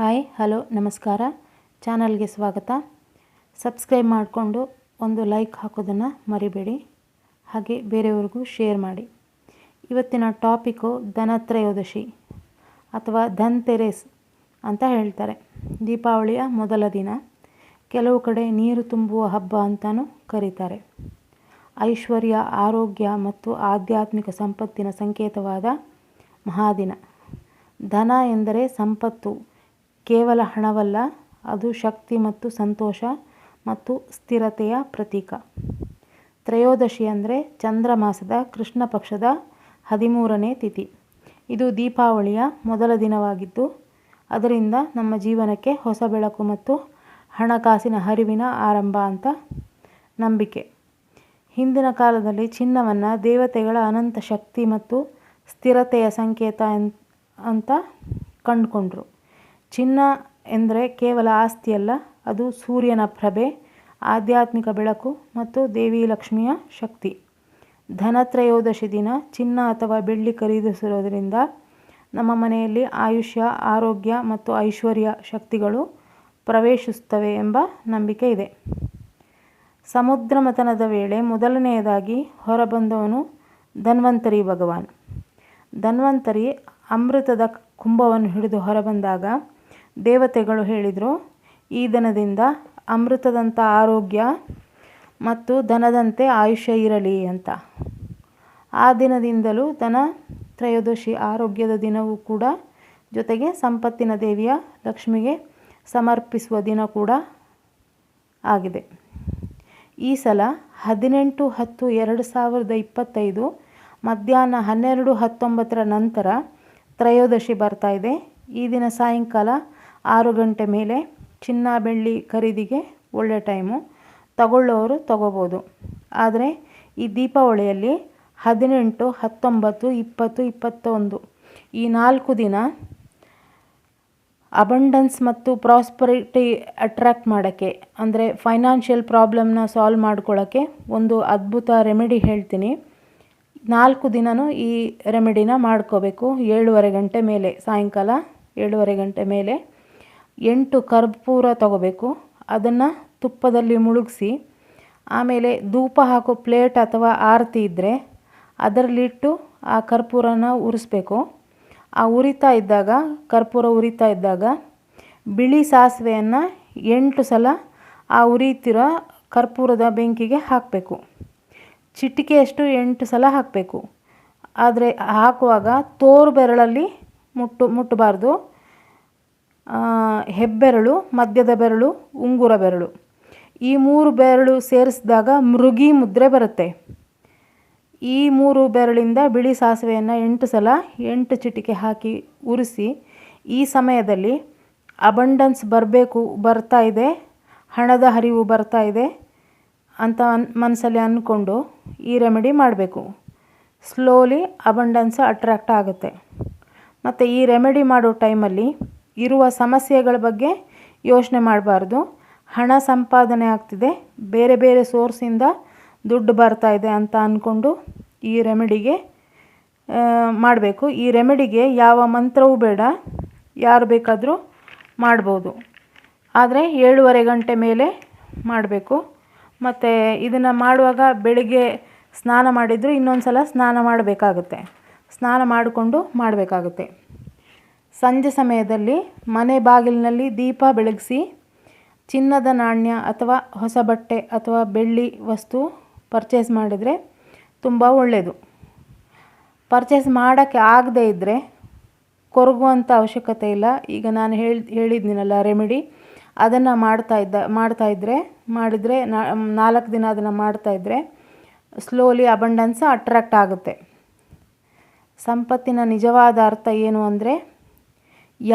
Hi, hello, ನಮಸ್ಕಾರ. ಚಾನಲ್ಗೆ ಸ್ವಾಗತ. ಸಬ್ಸ್ಕ್ರೈಬ್ ಮಾಡಿಕೊಂಡು ಒಂದು ಲೈಕ್ ಹಾಕೋದನ್ನು ಮರಿಬೇಡಿ. ಹಾಗೆ ಬೇರೆಯವ್ರಿಗೂ ಶೇರ್ ಮಾಡಿ. ಇವತ್ತಿನ ಟಾಪಿಕ್ಕು ಧನತ್ರಯೋದಶಿ ಅಥವಾ ಧನ್ ತೆರೇಸ್ ಅಂತ ಹೇಳ್ತಾರೆ. ದೀಪಾವಳಿಯ ಮೊದಲ ದಿನ. ಕೆಲವು ಕಡೆ ನೀರು ತುಂಬುವ ಹಬ್ಬ ಅಂತಲೂ ಕರೀತಾರೆ. ಐಶ್ವರ್ಯ, ಆರೋಗ್ಯ ಮತ್ತು ಆಧ್ಯಾತ್ಮಿಕ ಸಂಪತ್ತಿನ ಸಂಕೇತವಾದ ಮಹಾದಿನ. ಧನ ಎಂದರೆ ಸಂಪತ್ತು. ಕೇವಲ ಹಣವಲ್ಲ, ಅದು ಶಕ್ತಿ ಮತ್ತು ಸಂತೋಷ ಮತ್ತು ಸ್ಥಿರತೆಯ ಪ್ರತೀಕ. ತ್ರಯೋದಶಿ ಅಂದರೆ ಚಂದ್ರಮಾಸದ ಕೃಷ್ಣ ಪಕ್ಷದ ಹದಿಮೂರನೇ ತಿಥಿ. ಇದು ದೀಪಾವಳಿಯ ಮೊದಲ ದಿನವಾಗಿದ್ದು, ಅದರಿಂದ ನಮ್ಮ ಜೀವನಕ್ಕೆ ಹೊಸ ಬೆಳಕು ಮತ್ತು ಹಣಕಾಸಿನ ಹರಿವಿನ ಆರಂಭ ಅಂತ ನಂಬಿಕೆ. ಹಿಂದಿನ ಕಾಲದಲ್ಲಿ ಚಿನ್ನವನ್ನು ದೇವತೆಗಳ ಅನಂತ ಶಕ್ತಿ ಮತ್ತು ಸ್ಥಿರತೆಯ ಸಂಕೇತ ಅಂತ ಕಂಡುಕೊಂಡ್ರು. ಚಿನ್ನ ಎಂದರೆ ಕೇವಲ ಆಸ್ತಿಯಲ್ಲ ಅದು ಸೂರ್ಯನ ಪ್ರಭೆ, ಆಧ್ಯಾತ್ಮಿಕ ಬೆಳಕು ಮತ್ತು ದೇವಿ ಲಕ್ಷ್ಮಿಯ ಶಕ್ತಿ. ಧನತ್ರಯೋದಶಿ ದಿನ ಚಿನ್ನ ಅಥವಾ ಬೆಳ್ಳಿ ಖರೀದಿಸಿರೋದ್ರಿಂದ ನಮ್ಮ ಮನೆಯಲ್ಲಿ ಆಯುಷ್ಯ, ಆರೋಗ್ಯ ಮತ್ತು ಐಶ್ವರ್ಯ ಶಕ್ತಿಗಳು ಪ್ರವೇಶಿಸುತ್ತವೆ ಎಂಬ ನಂಬಿಕೆ ಇದೆ. ಸಮುದ್ರ ಮತನದ ವೇಳೆ ಮೊದಲನೆಯದಾಗಿ ಹೊರಬಂದವನು ಧನ್ವಂತರಿ ಭಗವಾನ್. ಧನ್ವಂತರಿ ಅಮೃತದ ಕುಂಭವನ್ನು ಹಿಡಿದು ಹೊರಬಂದಾಗ ದೇವತೆಗಳು ಹೇಳಿದರು, ಈ ದಿನದಿಂದ ಅಮೃತದಂಥ ಆರೋಗ್ಯ ಮತ್ತು ಧನದಂತೆ ಆಯುಷ್ಯ ಇರಲಿ ಅಂತ. ಆ ದಿನದಿಂದಲೂ ದನ ತ್ರಯೋದಶಿ ಆರೋಗ್ಯದ ದಿನವೂ ಕೂಡ ಜೊತೆಗೆ ಸಂಪತ್ತಿನ ದೇವಿಯ ಲಕ್ಷ್ಮಿಗೆ ಸಮರ್ಪಿಸುವ ದಿನ ಕೂಡ ಆಗಿದೆ. ಈ ಸಲ ಹದಿನೆಂಟು ಹತ್ತು ಎರಡು ಸಾವಿರದ ಇಪ್ಪತ್ತೈದು ಮಧ್ಯಾಹ್ನ ಹನ್ನೆರಡು ಹತ್ತೊಂಬತ್ತರ ನಂತರ ತ್ರಯೋದಶಿ ಬರ್ತಾ ಇದೆ. ಈ ದಿನ ಸಾಯಂಕಾಲ ಆರು ಗಂಟೆ ಮೇಲೆ ಚಿನ್ನ ಬೆಳ್ಳಿ ಖರೀದಿಗೆ ಒಳ್ಳೆ ಟೈಮು. ತಗೊಳ್ಳೋರು ತಗೋಬೋದು. ಆದರೆ ಈ ದೀಪಾವಳಿಯಲ್ಲಿ ಹದಿನೆಂಟು, ಹತ್ತೊಂಬತ್ತು, ಇಪ್ಪತ್ತು, ಇಪ್ಪತ್ತೊಂದು ಈ ನಾಲ್ಕು ದಿನ ಅಬಂಡನ್ಸ್ ಮತ್ತು ಪ್ರಾಸ್ಪರಿಟಿ ಅಟ್ರ್ಯಾಕ್ಟ್ ಮಾಡೋಕ್ಕೆ, ಅಂದರೆ ಫೈನಾನ್ಷಿಯಲ್ ಪ್ರಾಬ್ಲಮ್ನ ಸಾಲ್ವ್ ಮಾಡ್ಕೊಳ್ಳೋಕ್ಕೆ ಒಂದು ಅದ್ಭುತ ರೆಮಿಡಿ ಹೇಳ್ತೀನಿ. ನಾಲ್ಕು ದಿನವೂ ಈ ರೆಮಿಡಿನ ಮಾಡ್ಕೋಬೇಕು. ಏಳುವರೆ ಗಂಟೆ ಮೇಲೆ, ಸಾಯಂಕಾಲ ಏಳುವರೆ ಗಂಟೆ ಮೇಲೆ. ಎಂಟು ಕರ್ಪೂರ ತಗೋಬೇಕು. ಅದನ್ನು ತುಪ್ಪದಲ್ಲಿ ಮುಳುಗಿಸಿ, ಆಮೇಲೆ ಧೂಪ ಹಾಕೋ ಪ್ಲೇಟ್ ಅಥವಾ ಆರತಿ ಇದ್ದರೆ ಅದರಲ್ಲಿಟ್ಟು ಆ ಕರ್ಪೂರನ ಉರಿಸ್ಬೇಕು. ಆ ಉರಿತಾ ಇದ್ದಾಗ, ಕರ್ಪೂರ ಉರಿತಾ ಇದ್ದಾಗ ಬಿಳಿ ಸಾಸಿವೆಯನ್ನು ಎಂಟು ಸಲ ಆ ಉರಿತಿರೋ ಕರ್ಪೂರದ ಬೆಂಕಿಗೆ ಹಾಕಬೇಕು. ಚಿಟಿಕೆಯಷ್ಟು ಎಂಟು ಸಲ ಹಾಕಬೇಕು. ಆದರೆ ಹಾಕುವಾಗ ತೋರು ಬೆರಳಲ್ಲಿ ಮುಟ್ಟು ಮುಟ್ಟಬಾರ್ದು. ಹೆಬ್ಬೆರಳು ಮಧ್ಯದ ಬೆರಳು, ಉಂಗುರ ಬೆರಳು. ಈ ಮೂರು ಬೆರಳು ಸೇರಿಸಿದಾಗ ಮೃಗಿ ಮುದ್ರೆ ಬರುತ್ತೆ. ಈ ಮೂರು ಬೆರಳಿಂದ ಬಿಳಿ ಸಾಸಿವೆಯನ್ನು ಎಂಟು ಸಲ, ಎಂಟು ಚಿಟಿಕೆ ಹಾಕಿ ಉರಿಸಿ, ಈ ಸಮಯದಲ್ಲಿ ಅಬಂಡನ್ಸ್ ಬರಬೇಕು, ಬರ್ತಾ ಇದೆ, ಹಣದ ಹರಿವು ಬರ್ತಾ ಇದೆ ಅಂತ ಅನ್ ಮನಸ್ಸಲ್ಲಿ ಅಂದ್ಕೊಂಡು ಈ ರೆಮಿಡಿ ಮಾಡಬೇಕು. ಸ್ಲೋಲಿ ಅಬಂಡನ್ಸ್ ಅಟ್ರ್ಯಾಕ್ಟ್ ಆಗುತ್ತೆ. ಮತ್ತು ಈ ರೆಮಿಡಿ ಮಾಡೋ ಟೈಮಲ್ಲಿ ಇರುವ ಸಮಸ್ಯೆಗಳ ಬಗ್ಗೆ ಯೋಚನೆ ಮಾಡಬಾರ್ದು. ಹಣ ಸಂಪಾದನೆ ಆಗ್ತಿದೆ. ಬೇರೆ ಬೇರೆ ಸೋರ್ಸಿಂದ ದುಡ್ಡು ಬರ್ತಾ ಇದೆ ಅಂತ ಅಂದ್ಕೊಂಡು ಈ ರೆಮಿಡಿಗೆ ಮಾಡಬೇಕು. ಈ ರೆಮಿಡಿಗೆ ಯಾವ ಮಂತ್ರವೂ ಬೇಡ. ಯಾರು ಬೇಕಾದರೂ ಮಾಡ್ಬೋದು. ಆದರೆ ಏಳುವರೆ ಗಂಟೆ ಮೇಲೆ ಮಾಡಬೇಕು. ಮತ್ತು ಇದನ್ನು ಮಾಡುವಾಗ ಬೆಳಿಗ್ಗೆ ಸ್ನಾನ ಮಾಡಿದರೂ ಇನ್ನೊಂದು ಸಲ ಸ್ನಾನ ಮಾಡಬೇಕಾಗುತ್ತೆ. ಸ್ನಾನ ಮಾಡಿಕೊಂಡು ಮಾಡಬೇಕಾಗುತ್ತೆ. ಸಂಜೆ ಸಮಯದಲ್ಲಿ ಮನೆ ಬಾಗಿಲಿನಲ್ಲಿ ದೀಪ ಬೆಳಗಿಸಿ ಚಿನ್ನದ ನಾಣ್ಯ ಅಥವಾ ಹೊಸ ಬಟ್ಟೆ ಅಥವಾ ಬೆಳ್ಳಿ ವಸ್ತು ಪರ್ಚೇಸ್ ಮಾಡಿದರೆ ತುಂಬ ಒಳ್ಳೆಯದು ಪರ್ಚೇಸ್ ಮಾಡೋಕ್ಕೆ ಆಗದೇ ಇದ್ದರೆ ಕೊರಗುವಂಥ ಅವಶ್ಯಕತೆ ಇಲ್ಲ. ಈಗ ನಾನು ಹೇಳಿ, ಹೇಳಿದ್ನಲ್ಲ ರೆಮಿಡಿ ಅದನ್ನು ಮಾಡ್ತಾ ಇದ್ದ, ಮಾಡ್ತಾ ಇದ್ದರೆ ಮಾಡಿದರೆ ನಾಲ್ಕು ದಿನ ಅದನ್ನು ಮಾಡ್ತಾ ಇದ್ದರೆ ಸ್ಲೋಲಿ ಅಬಂಡನ್ಸ್ ಅಟ್ರ್ಯಾಕ್ಟ್ ಆಗುತ್ತೆ. ಸಂಪತ್ತಿನ ನಿಜವಾದ ಅರ್ಥ ಏನು ಅಂದರೆ ಯ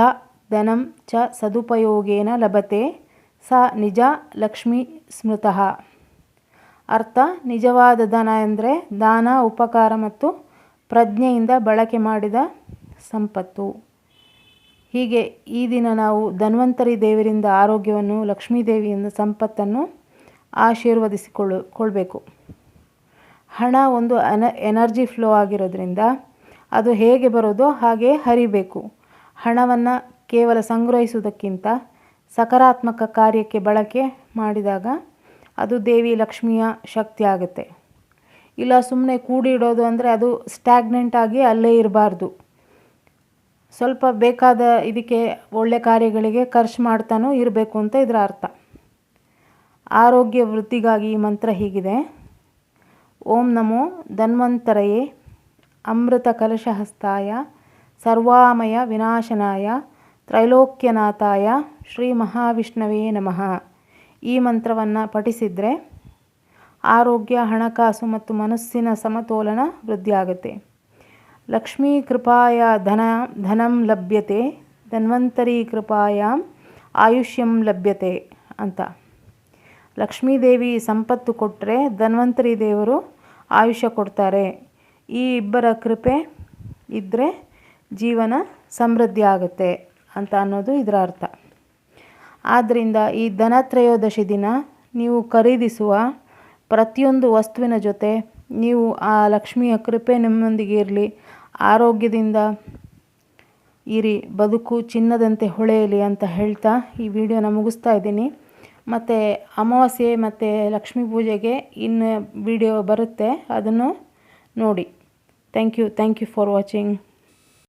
ಧನಂ ಚ ಸದುಪಯೋಗೇನ ಲಭತೆ, ಸ ನಿಜ ಲಕ್ಷ್ಮಿ ಸ್ಮೃತಃ. ಅರ್ಥ, ನಿಜವಾದ ಧನ ಎಂದರೆ ದಾನ, ಉಪಕಾರ ಮತ್ತು ಪ್ರಜ್ಞೆಯಿಂದ ಬಳಕೆ ಮಾಡಿದ ಸಂಪತ್ತು. ಹೀಗೆ ಈ ದಿನ ನಾವು ಧನ್ವಂತರಿ ದೇವರಿಂದ ಆರೋಗ್ಯವನ್ನು, ಲಕ್ಷ್ಮೀ ದೇವಿಯಿಂದ ಸಂಪತ್ತನ್ನು ಆಶೀರ್ವದಿಸಿಕೊಳ್ಳು ಕೊಳ್ಬೇಕು ಹಣ ಒಂದು ಎನ, ಎನರ್ಜಿ ಫ್ಲೋ ಆಗಿರೋದ್ರಿಂದ ಅದು ಹೇಗೆ ಬರೋದೋ ಹಾಗೆ ಹರಿಬೇಕು. ಹಣವನ್ನು ಕೇವಲ ಸಂಗ್ರಹಿಸುವುದಕ್ಕಿಂತ ಸಕಾರಾತ್ಮಕ ಕಾರ್ಯಕ್ಕೆ ಬಳಕೆ ಮಾಡಿದಾಗ ಅದು ದೇವಿ ಲಕ್ಷ್ಮಿಯ ಶಕ್ತಿ ಆಗುತ್ತೆ. ಇಲ್ಲ ಸುಮ್ಮನೆ ಕೂಡಿಡೋದು ಅಂದರೆ ಅದು ಸ್ಟ್ಯಾಗ್ನೆಂಟ್ ಆಗಿ ಅಲ್ಲೇ ಇರಬಾರ್ದು. ಸ್ವಲ್ಪ ಬೇಕಾದ ಇದಕ್ಕೆ ಒಳ್ಳೆ ಕಾರ್ಯಗಳಿಗೆ ಖರ್ಚು ಮಾಡ್ತಾನೂ ಇರಬೇಕು ಅಂತ ಇದರ ಅರ್ಥ. ಆರೋಗ್ಯ ವೃದ್ಧಿಗಾಗಿ ಈ ಮಂತ್ರ ಹೀಗಿದೆ. ಓಂ ನಮೋ ಧನ್ವಂತರಯೇ. ಅಮೃತ ಕಲಶಹಸ್ತಾಯ. ಸರ್ವಾಮಯ ವಿನಾಶನಾಯ ತ್ರೈಲೋಕ್ಯನಾಥಾಯ ಶ್ರೀ ಮಹಾವಿಷ್ಣವೇ ನಮಃ. ಈ ಮಂತ್ರವನ್ನು ಪಠಿಸಿದರೆ ಆರೋಗ್ಯ, ಹಣಕಾಸು ಮತ್ತು ಮನಸ್ಸಿನ ಸಮತೋಲನ ವೃದ್ಧಿಯಾಗುತ್ತೆ. ಲಕ್ಷ್ಮೀ ಕೃಪಾಯ ಧನ, ಧನಂ ಲಭ್ಯತೆ, ಧನ್ವಂತರಿ ಕೃಪಾಯ ಆಯುಷ್ಯಂ ಲಭ್ಯತೆ ಅಂತ. ಲಕ್ಷ್ಮೀದೇವಿ ಸಂಪತ್ತು ಕೊಟ್ಟರೆ ಧನ್ವಂತರಿ ದೇವರು ಆಯುಷ್ಯ ಕೊಡ್ತಾರೆ. ಈ ಇಬ್ಬರ ಕೃಪೆ ಇದ್ದರೆ ಜೀವನ ಸಮೃದ್ಧಿ ಆಗುತ್ತೆ ಅಂತ ಅನ್ನೋದು ಇದರ ಅರ್ಥ. ಆದ್ದರಿಂದ ಈ ಧನತ್ರಯೋದಶಿ ದಿನ ನೀವು ಖರೀದಿಸುವ ಪ್ರತಿಯೊಂದು ವಸ್ತುವಿನ ಜೊತೆ ನೀವು ಆ ಲಕ್ಷ್ಮಿಯ ಕೃಪೆ ನಿಮ್ಮೊಂದಿಗೆ ಇರಲಿ, ಆರೋಗ್ಯದಿಂದ ಇರಿ, ಬದುಕು ಚಿನ್ನದಂತೆ ಹೊಳೆಯಲಿ ಅಂತ ಹೇಳ್ತಾ ಈ ವಿಡಿಯೋನ ಮುಗಿಸ್ತಾ ಇದ್ದೀನಿ. ಮತ್ತು ಅಮಾವಾಸ್ಯೆ ಮತ್ತು ಲಕ್ಷ್ಮೀ ಪೂಜೆಗೆ ಇನ್ನು ವಿಡಿಯೋ ಬರುತ್ತೆ, ಅದನ್ನು ನೋಡಿ. Thank you thank you for watching